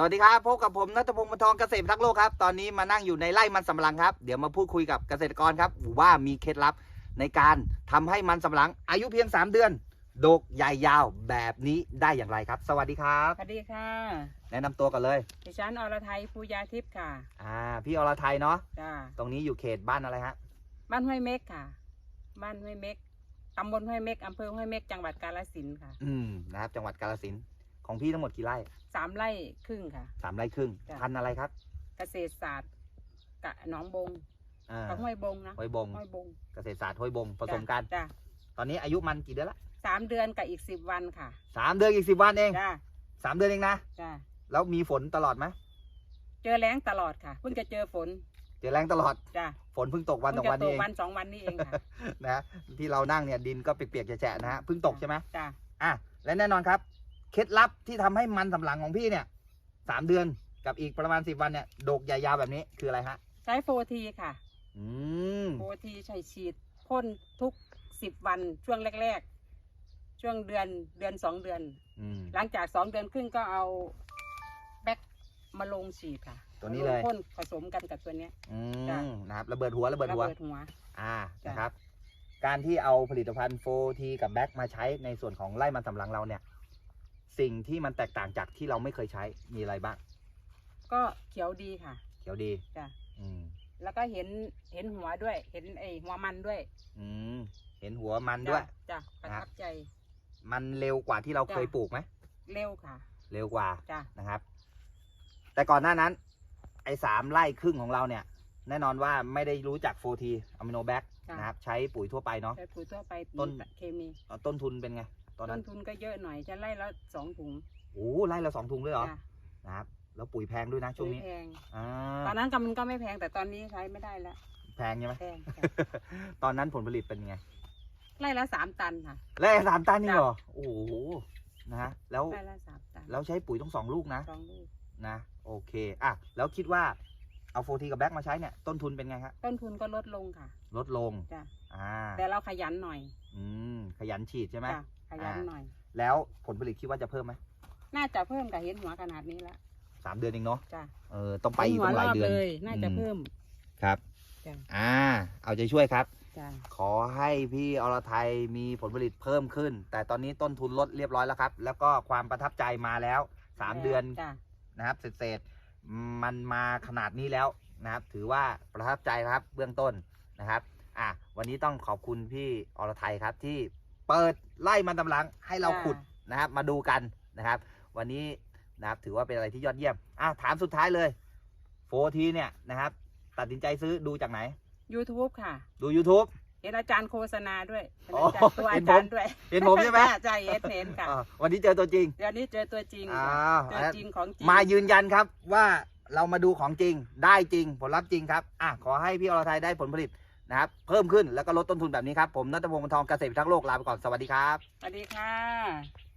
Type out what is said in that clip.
สวัสดีครับ พบกับผมนัทพงศ์มนทองเกษตรทักษ์โลกครับ ตอนนี้มานั่งอยู่ในไร่มันสำปะหลังครับ เดี๋ยวมาพูดคุยกับเกษตรกรครับ ว่ามีเคล็ดลับในการทำให้มันสำปะหลัง อายุเพียง 3 เดือนดกใหญ่ยาวแบบนี้ได้อย่างไรครับ สวัสดีครับ สวัสดีค่ะ แนะนำตัวกันเลยดิฉันอรไทยภูยาทิพย์ค่ะอ่าพี่อรไทยเนาะจ้าตรงนี้อยู่เขตบ้านอะไรฮะบ้านห้วยเม็กค่ะ บ้านห้วยเม็กตำบลห้วยเม็กอำเภอห้วยเม็กจังหวัดกาฬสินธุ์ค่ะ อืมนะครับจังหวัดกาฬสินธุ์ ของพี่ทั้งหมดกี่ไร่สามไร่ครึ่งค่ะ สามไร่ครึ่งจ้ะ พันธุ์อะไรครับเกษตรศาสตร์กะหนองบงอ่ากับห้วยบงนะห้วยบงห้วยบงเกษตรศาสตร์ห้วยบงผสมกัน จ้าตอนนี้อายุมันกี่เดือนละสามเดือนกับอีกสิบวันค่ะสามเดือนอีกสิบวันเองจ้าสามเดือนเองนะ จ้าแล้วมีฝนตลอดไหมเจอแล้งตลอดค่ะเพิ่งจะเจอฝนเจอแรงตลอด จ้าฝนเพิ่งตกวันสเพิ่องงจะวันตนี้กเอง วันสองวันนี้เองค่ะ นะที่เรานั่งเนี่ยดินก็เปียกๆแฉะๆนะฮะเพิ่งตกใช่ไหมจ้าอะและแน่นอนครับ เคล็ดลับที่ทำให้มันสำปะหลังของพี่เนี่ยสามเดือนกับอีกประมาณสิบวันเนี่ยดกใหญ่ยาวแบบนี้คืออะไรฮะ ใช้โฟทีค่ะอืมโฟทีใช้ฉีดพ่นทุกสิบวันช่วงแรก ๆ ช่วงเดือนเดือนสองเดือนอืมหลังจากสองเดือนครึ่งก็เอาแบ็กมาลงฉีดค่ะ ตัวนี้เลยมาพ่นผสมกันกับตัวเนี้ยอืจ้ะมนะครับระเบิดหัวระเบิดระหัวเบิดหัว อ่าจ้ะนะครับ การที่เอาผลิตภัณฑ์โฟทีกับแบ็กมาใช้ในส่วนของไร่มันสำปะหลังเราเนี่ย สิ่งที่มันแตกต่างจากที่เราไม่เคยใช้มีอะไรบ้าง ก็เขียวดีค่ะ เขียวดีจ้ะอืมแล้วก็เห็นเห็นหัวด้วย เห็นไอหัวมันด้วยอืมเห็นหัวมันด้วยจ้ะจ้ะประทับใจ มันเร็วกว่าที่เราเคยจ้ะปลูกไหมเร็วค่ะ เร็วกว่าจ้ะนะครับ แต่ก่อนหน้านั้น ไอ้สามไร่ครึ่งของเราเนี่ย แน่นอนว่าไม่ได้รู้จักโฟทีอะมิโนแบคจ้ะนะครับ ใช้ปุ๋ยทั่วไปเนาะใช้ปุ๋ยทั่วไปต้นเคมีเอาต้นทุนเป็นไง ตอนต้นั้นนทุนก็เยอะหน่อยจะไล่แล้วสองถุงโอ้ไร่ละสองถุงเลยเหรอจ้ะนะครับแล้วปุ๋ยแพงด้วยนะช่วงนี้ปุ๋ยแพงอ่าตอนนั้นก็มันก็ไม่แพงแต่ตอนนี้ใช้ไม่ได้แล้วแพงใช่ไหม แพงค่ะตอนนั้นผลผลิตเป็นไงไล่ละสามตันค่ะ ไร่ละสามตันนี่จ้ะเหรอโอ้โหนะฮะแล้วไล่ละสามตันแล้วใช้ปุ๋ยต้องสองลูกนะ สองลูกนะโอเคอะแล้วคิดว่าเอาโฟทีกับแบล็กมาใช้เนี่ยต้นทุนเป็นไงครับต้นทุนก็ลดลงค่ะลดลงจ้ะอ่าแต่เราขยันหน่อยอืมขยันฉีดใช่ไหมจ้ะ ขยันอ่าหน่อย แล้วผลผลิตคิดว่าจะเพิ่มไหมน่าจะเพิ่มกับเห็นหัวขนาดนี้ละสามเดือนเองเนาะจ้ะเออต้องไปอีกห็นต้องหลายหัวรบเดือนเลยน่าจะอืมเพิ่มครับจ้ะอ่า เอาใจช่วยครับจ้ะขอให้พี่อรไทยมีผลผลิตเพิ่มขึ้น แต่ตอนนี้ต้นทุนลดเรียบร้อยแล้วครับ แล้วก็ความประทับใจมาแล้วสามเดือนจ้ะนะครับเศษๆมันมาขนาดนี้แล้วนะครับ ถือว่าประทับใจนะครับเบื้องต้นนะครับ อะวันนี้ต้องขอบคุณพี่อรไทยครับที่ เปิดไล่มันตำลังให้เราขุดนะครับ มาดูกันนะครับ วันนี้นะครับถือว่าเป็นอะไรที่ยอดเยี่ยมอะถามสุดท้ายเลยโฟทีเนี่ยนะครับ ตัดสินใจซื้อดูจากไหนยูทูบค่ะ ดู YouTube เห็นอาจารย์โฆษณาด้วยเห็นอ๋ออาจารย์ตัวเห็อานผมจารย์ด้วยเห็นผมใช่ไหมใช่เห็นเห็นค่ะอะวันนี้เจอตัวจริงเดี๋ยวนี้เจอตัวจริงอ้าค่ะวเจอจริงของจริง มายืนยันครับว่าเรามาดูของจริงได้จริงผลลัพธ์จริงครับอะขอให้พี่อรไทยได้ผลผลิต นะครับเพิ่มขึ้นแล้วก็ลดต้นทุนแบบนี้ครับผมนัทพงศ์ทองเกษตรทั้งโลกลาไปก่อนสวัสดีครับ สวัสดีค่ะ